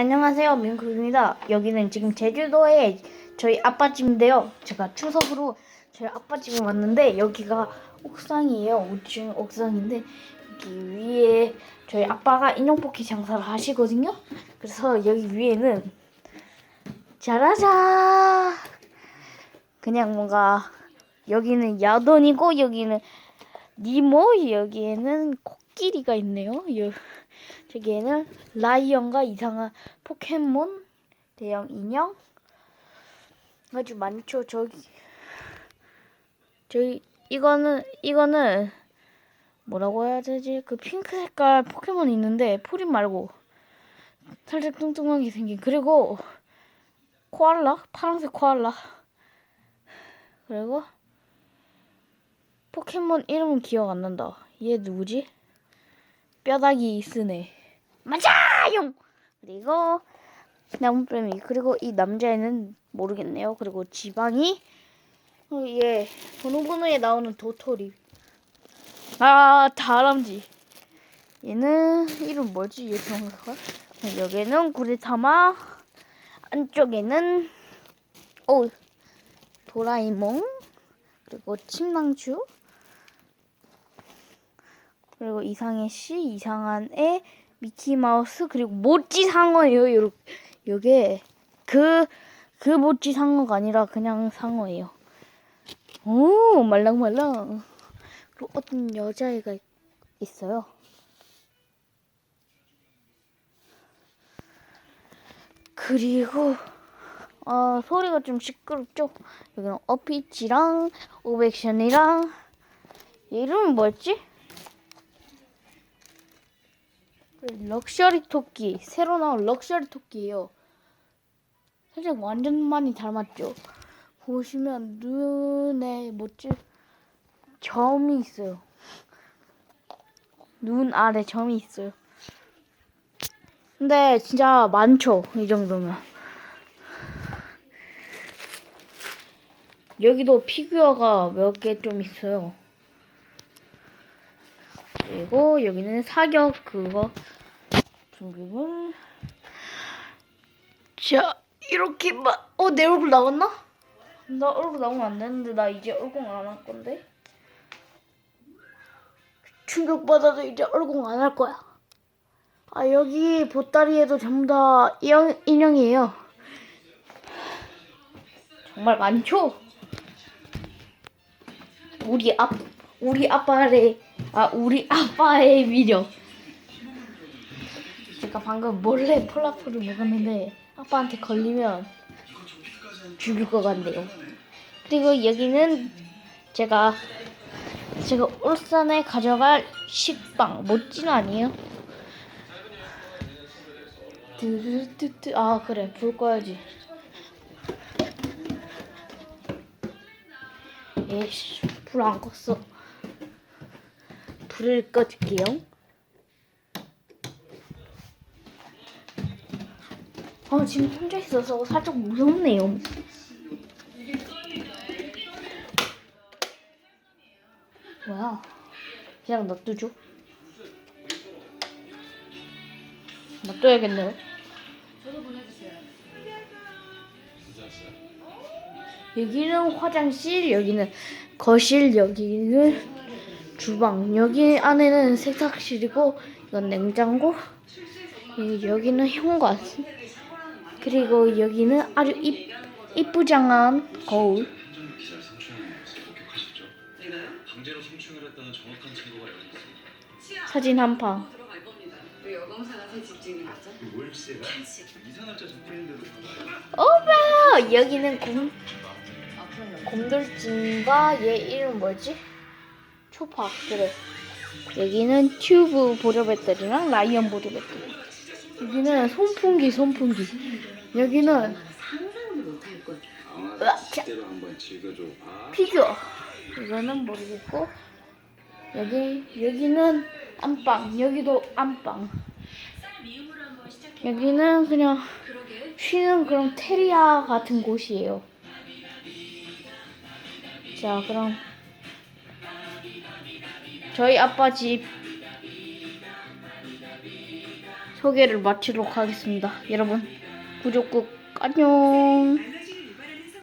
안녕하세요. 민국입니다. 여기는 지금 제주도에 저희 아빠 집인데요. 제가 추석으로 저희 아빠 집에 왔는데 여기가 옥상이에요. 5층 옥상인데 여기 위에 저희 아빠가 인형 뽑기 장사를 하시거든요. 그래서 여기 위에는 짜라자 그냥 뭔가 여기는 야돈이고 여기는 니모 여기에는 코 끼리가 있네요. 여, 저기에는 라이언과 이상한 포켓몬 대형 인형 아주 많죠. 저기 저기 이거는 이거는 뭐라고 해야 되지? 그 핑크 색깔 포켓몬 있는데 포린 말고 살짝 뚱뚱하게 생긴 그리고 코알라 파란색 코알라 그리고 포켓몬 이름은 기억 안 난다. 얘 누구지? 뼈다귀 쓰네. 맞아요. 그리고 나무뱀이 그리고 이 남자애는 모르겠네요. 그리고 지방이 어, 얘 번호번호에 나오는 도토리. 아 다람쥐. 얘는 이름 뭐지? 얘 정확한? 여기는 구리타마. 안쪽에는 오 도라이몽 그리고 침낭추 그리고 이상의 씨, 이상한 애, 미키 마우스 그리고 모찌 상어예요. 요 요게 그그 모찌 상어가 아니라 그냥 상어예요. 오 말랑말랑. 그리고 어떤 여자애가 있- 있어요. 그리고 아 소리가 좀 시끄럽죠? 여기는 어피치랑 오백션이랑 얘 이름은 뭐였지? 럭셔리 토끼 새로 나온 럭셔리 토끼예요. 살짝 완전 많이 닮았죠. 보시면 눈에 뭐지 점이 있어요. 눈 아래 점이 있어요. 근데 진짜 많죠 이 정도면. 여기도 피규어가 몇 개 좀 있어요. 그리고 여기는 사격 그거 준비물. 자 이렇게 막어내 얼굴 나왔나? 나 얼굴 나오면 안 되는데 나 이제 얼굴 안 할 건데. 충격 받아도 이제 얼굴 안 할 거야. 아 여기 보따리에도 전부 다 인형, 인형이에요. 정말 많죠? 우리 아 우리 아빠의 아 우리 아빠의 위력. 제가 방금 몰래 폴라프를 먹었는데 아빠한테 걸리면 죽을 것 같네요. 그리고 여기는 제가 제가 울산에 가져갈 식빵 멋진 아니에요? 드르드드 아 그래 불 꺼야지. 에이씨 불 안 껐어. 불을 꺼줄게요. 아 지금 혼자 있어서 살짝 무섭네요. 뭐야? 그냥 놔두죠. 놔둬야겠네요. 여기는 화장실, 여기는 거실, 여기는 주방. 여기 안에는 세탁실이고 이건 냉장고. 예, 여기는 현관. 그리고 여기는 아주 이, 이쁘장한 거울. 사진 한 판. 오빠! 여기는 곰. 곰돌진과 얘 이름 뭐지? 초파. 그래. 여기는 튜브 보조 배터리랑 라이언 보조 배터리. 여기는 손풍기, 손풍기. 여기는. 으악. 아, 피규어. 이거는 모르겠고 여기 여기는 안방. 여기도 안방. 여기는 그냥 쉬는 그런 테리아 같은 곳이에요. 자, 그럼 저희 아빠 집 소개를 마치도록 하겠습니다. 여러분 구독 꾹 안녕.